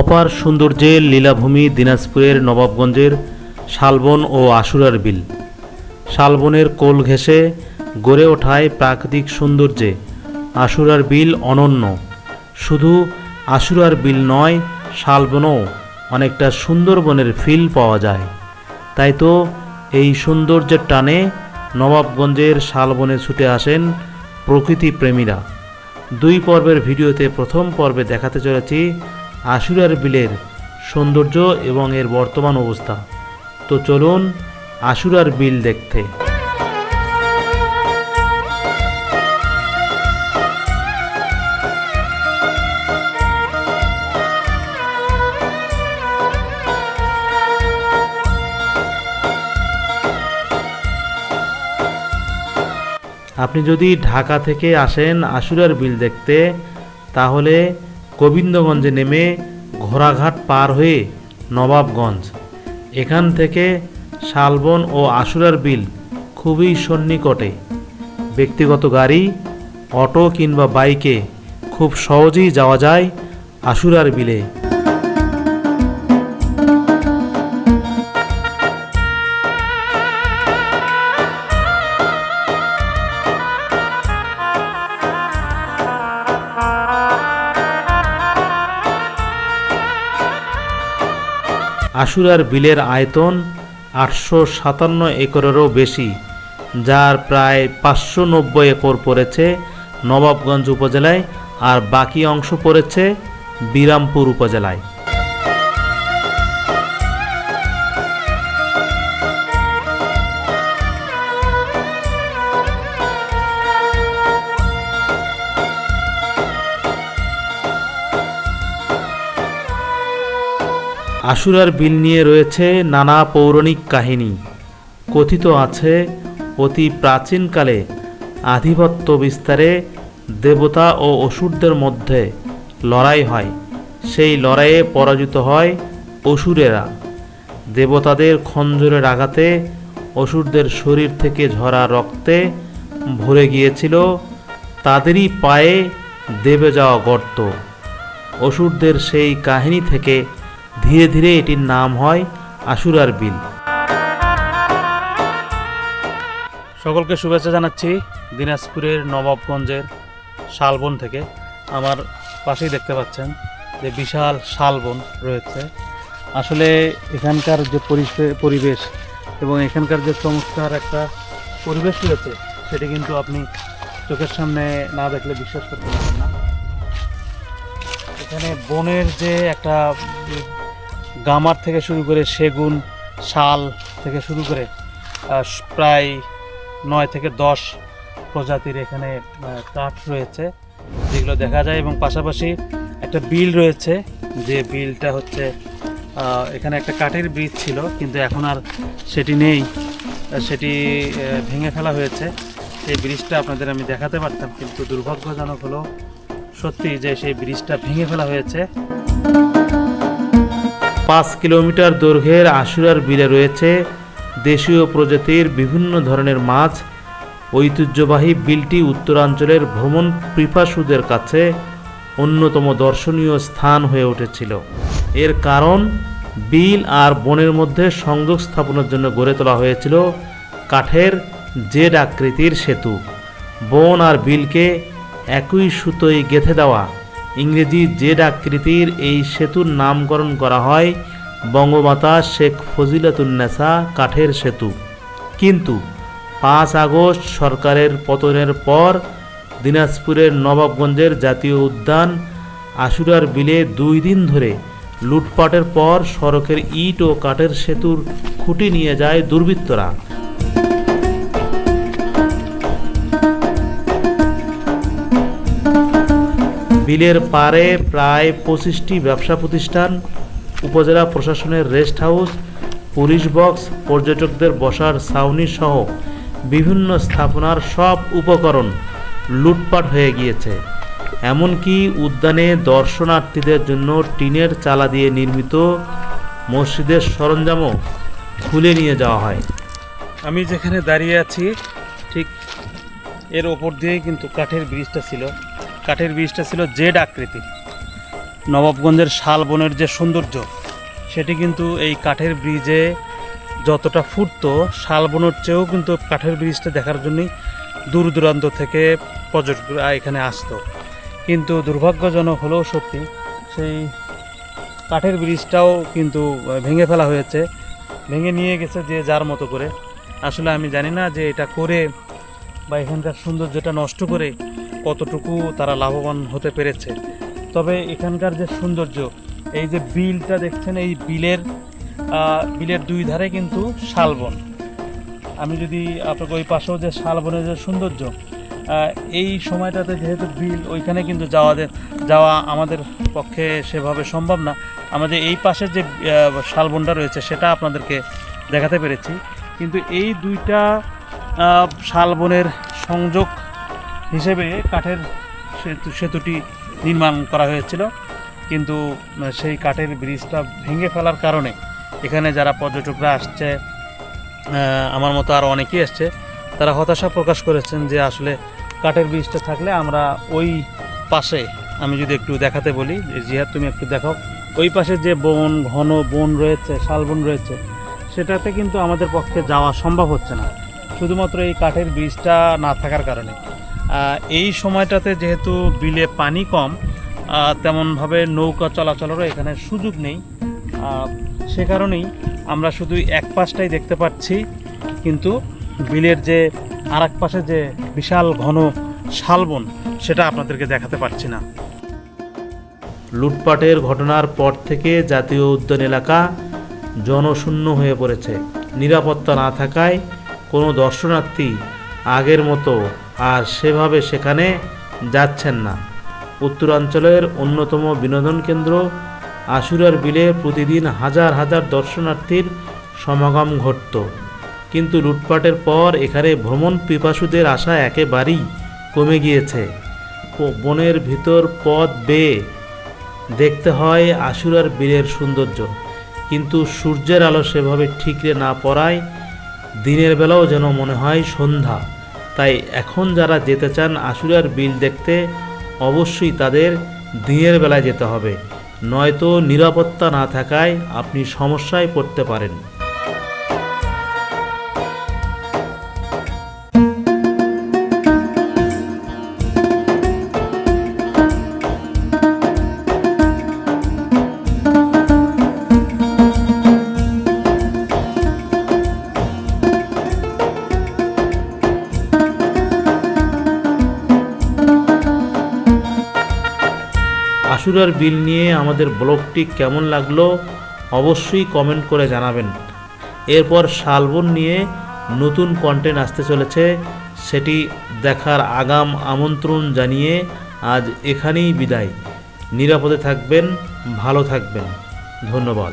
অপার সৌন্দর্যের লীলাভূমি দিনাজপুরের নবাবগঞ্জের শালবন ও আশুরার বিল। শালবনের কোল ঘেঁষে গড়ে ওঠায় প্রাকৃতিক সৌন্দর্যে আশুরার বিল অনন্য। শুধু আশুরার বিল নয়, শালবনও অনেকটা সুন্দরবনের ফিল পাওয়া যায়। তাই তো এই সৌন্দর্যের টানে নবাবগঞ্জের শালবনে ছুটে আসেন প্রকৃতি প্রেমীরা দুই পর্বের ভিডিওতে প্রথম পর্বে দেখাতে চলেছি আশুরার বিলের সৌন্দর্য এবং এর বর্তমান অবস্থা। তো চলুন আশুরার বিল দেখতে। আপনি যদি ঢাকা থেকে আসেন আশুরার বিল দেখতে, তাহলে গোবিন্দগঞ্জে নেমে ঘোড়াঘাট পার হয়ে নবাবগঞ্জ। এখান থেকে শালবন ও আশুরার বিল খুবই সন্নিকটে। ব্যক্তিগত গাড়ি, অটো কিংবা বাইকে খুব সহজেই যাওয়া যায় আশুরার বিলে। আশুরার বিলের আয়তন আটশো সাতান্ন একরেরও বেশি, যার প্রায় পাঁচশো নব্বই একর পড়েছে নবাবগঞ্জ উপজেলায় আর বাকি অংশ পড়েছে বিরামপুর উপজেলায়। আশুরার বিল নিয়ে রয়েছে নানা পৌরাণিক কাহিনী। কথিত আছে, অতি প্রাচীনকালে আধিপত্য বিস্তারে দেবতা ও অসুরদের মধ্যে লড়াই হয়। সেই লড়াইয়ে পরাজিত হয় অসুরেরা। দেবতাদের খঞ্জরের আঘাতে অসুরদের শরীর থেকে ঝরা রক্তে ভরে গিয়েছিল, তাদেরই পায়ে দেবে যাওয়া গর্ত। অসুরদের সেই কাহিনী থেকে ধীরে ধীরে এটির নাম হয় আশুরার বিল। সকলকে শুভেচ্ছা জানাচ্ছি দিনাজপুরের নবাবগঞ্জের শালবন থেকে। আমার পাশেই দেখতে পাচ্ছেন যে বিশাল শালবন রয়েছে। আসলে এখানকার যে পরিবে- পরিবেশ এবং এখানকার যে চমৎকার একটা পরিবেশ রয়েছে, সেটি কিন্তু আপনি চোখের সামনে না দেখলে বিশ্বাস করতে পারবেন না। এখানে বনের যে একটা গামার থেকে শুরু করে সেগুন, শাল থেকে শুরু করে প্রায় নয় থেকে দশ প্রজাতির এখানে কাঠ রয়েছে, যেগুলো দেখা যায়। এবং পাশাপাশি একটা বিল রয়েছে, যে বিলটা হচ্ছে এখানে একটা কাঠের ব্রিজ ছিল, কিন্তু এখন আর সেটি নেই। সেটি ভেঙে ফেলা হয়েছে। সেই ব্রিজটা আপনাদের আমি দেখাতে পারতাম, কিন্তু দুর্ভাগ্যজনক হলো সত্যি যে সেই ব্রিজটা ভেঙে ফেলা হয়েছে। পাঁচ কিলোমিটার দৈর্ঘ্যের আশুরার বিলে রয়েছে দেশীয় প্রজাতির বিভিন্ন ধরনের মাছ। ঐতিহ্যবাহী বিলটি উত্তরাঞ্চলের ভ্রমণ পিপাসুদের কাছে অন্যতম দর্শনীয় স্থান হয়ে উঠেছিল। এর কারণ, বিল আর বনের মধ্যে সংযোগ স্থাপনের জন্য গড়ে তোলা হয়েছিল কাঠের জেড আকৃতির সেতু। বন আর বিলকে একই সুতোয় গেঁথে দেওয়া ইংরেজি জেড আকৃতির এই সেতুর নামকরণ করা হয়, বঙ্গমাতা শেখ ফজিলাতুন্নেসা কাঠের সেতু। কিন্তু পাঁচ আগস্ট সরকারের পতনের পর দিনাজপুরের নবাবগঞ্জের জাতীয় উদ্যান আশুরার বিলে দুই দিন ধরে লুটপাটের পর সড়কের ইট ও কাঠের সেতুর খুঁটি নিয়ে যায় দুর্বৃত্তরা। বিলের পারে প্রায় পঁচিশটি ব্যবসা প্রতিষ্ঠান, উপজেলা প্রশাসনের রেস্ট হাউস, পুলিশ বক্স, পর্যটকদের বসার ছাউনি সহ বিভিন্ন স্থাপনার সব উপকরণ লুটপাট হয়ে গিয়েছে। এমনকি উদ্যানে দর্শনার্থীদের জন্য টিনের চালা দিয়ে নির্মিত মসজিদের সরঞ্জামও খুলে নিয়ে যাওয়া হয়। আমি যেখানে দাঁড়িয়ে আছি, ঠিক এর ওপর দিয়েই কিন্তু কাঠের ব্রিজটা ছিল। কাঠের ব্রিজটা ছিল জেড আকৃতির। নবাবগঞ্জের শালবনের যে সৌন্দর্য, সেটি কিন্তু এই কাঠের ব্রিজে যতটা ফুটতো শালবনের চেয়েও কিন্তু কাঠের ব্রিজটা দেখার জন্যই দূর দূরান্ত থেকে পর্যটকরা এখানে আসতো। কিন্তু দুর্ভাগ্যজনক হলেও সত্যি সেই কাঠের ব্রিজটাও কিন্তু ভেঙে ফেলা হয়েছে, ভেঙে নিয়ে গেছে যে যার মতো করে। আসলে আমি জানি না যে এটা করে বা এখানকার সৌন্দর্যটা নষ্ট করে কতটুকু তারা লাভবান হতে পেরেছে। তবে এখানকার যে সৌন্দর্য, এই যে বিলটা দেখছেন, এই বিলের বিলের দুই ধারে কিন্তু শালবন। আমি যদি আপনাকে ওই পাশেও যে শালবনের যে সৌন্দর্য এই সময়টাতে যেহেতু বিল, ওইখানে কিন্তু যাওয়া দে- যাওয়া আমাদের পক্ষে সেভাবে সম্ভব না। আমাদের এই পাশে যে শালবনটা রয়েছে, সেটা আপনাদেরকে দেখাতে পেরেছি। কিন্তু এই দুইটা শালবনের সংযোগ হিসেবে কাঠের সেতু সেতুটি নির্মাণ করা হয়েছিল। কিন্তু সেই কাঠের ব্রিজটা ভেঙে ফেলার কারণে এখানে যারা পর্যটকরা আসছে আমার মতো আরও অনেকেই এসছে তারা হতাশা প্রকাশ করেছেন যে আসলে কাঠের ব্রিজটা থাকলে আমরা ওই পাশে, আমি যদি একটু দেখাতে বলি যে জিহাদ তুমি একটু দেখাও, ওই পাশে যে বন, ঘন বন রয়েছে শালবন রয়েছে, সেটাতে কিন্তু আমাদের পক্ষে যাওয়া সম্ভব হচ্ছে না। শুধুমাত্র এই কাঠের ব্রিজটা না থাকার কারণে। এই সময়টাতে যেহেতু বিলে পানি কম তেমনভাবে নৌকা চলাচলেরও এখানে সুযোগ নেই। সে কারণেই আমরা শুধু এক পাশটাই দেখতে পাচ্ছি, কিন্তু বিলের যে আর পাশে যে বিশাল ঘন শালবন, সেটা আপনাদেরকে দেখাতে পারছি না। লুটপাটের ঘটনার পর থেকে জাতীয় উদ্যান এলাকা জনশূন্য হয়ে পড়েছে। নিরাপত্তা না থাকায় কোনো দর্শনার্থী আগের মতো আর সেভাবে সেখানে যাচ্ছেন না। উত্তরাঞ্চলের অন্যতম বিনোদন কেন্দ্র আশুরার বিলে প্রতিদিন হাজার হাজার দর্শনার্থীর সমাগম ঘটত। কিন্তু লুটপাটের পর এখানে ভ্রমণ পিপাসুদের আশা একেবারেই কমে গিয়েছে। বনের ভিতর পথ বেয়ে দেখতে হয় আশুরার বীরের সৌন্দর্য। কিন্তু সূর্যের আলো সেভাবে ঠিকরে না পড়ায় দিনের বেলাও যেন মনে হয় সন্ধ্যা। তাই এখন যারা যেতে চান আশুরার বিল দেখতে, অবশ্যই তাদের দিনের বেলায় যেতে হবে। নয়তো নিরাপত্তা না থাকায় আপনি সমস্যায় পড়তে পারেন। আশুরার বিল নিয়ে আমাদের ব্লগটি কেমন লাগল অবশ্যই কমেন্ট করে জানাবেন। এরপর শালবন নিয়ে নতুন কন্টেন্ট আসতে চলেছে, সেটি দেখার আগাম আমন্ত্রণ জানিয়ে আজ এখানেই বিদায়। নিরাপদে থাকবেন, ভালো থাকবেন। ধন্যবাদ।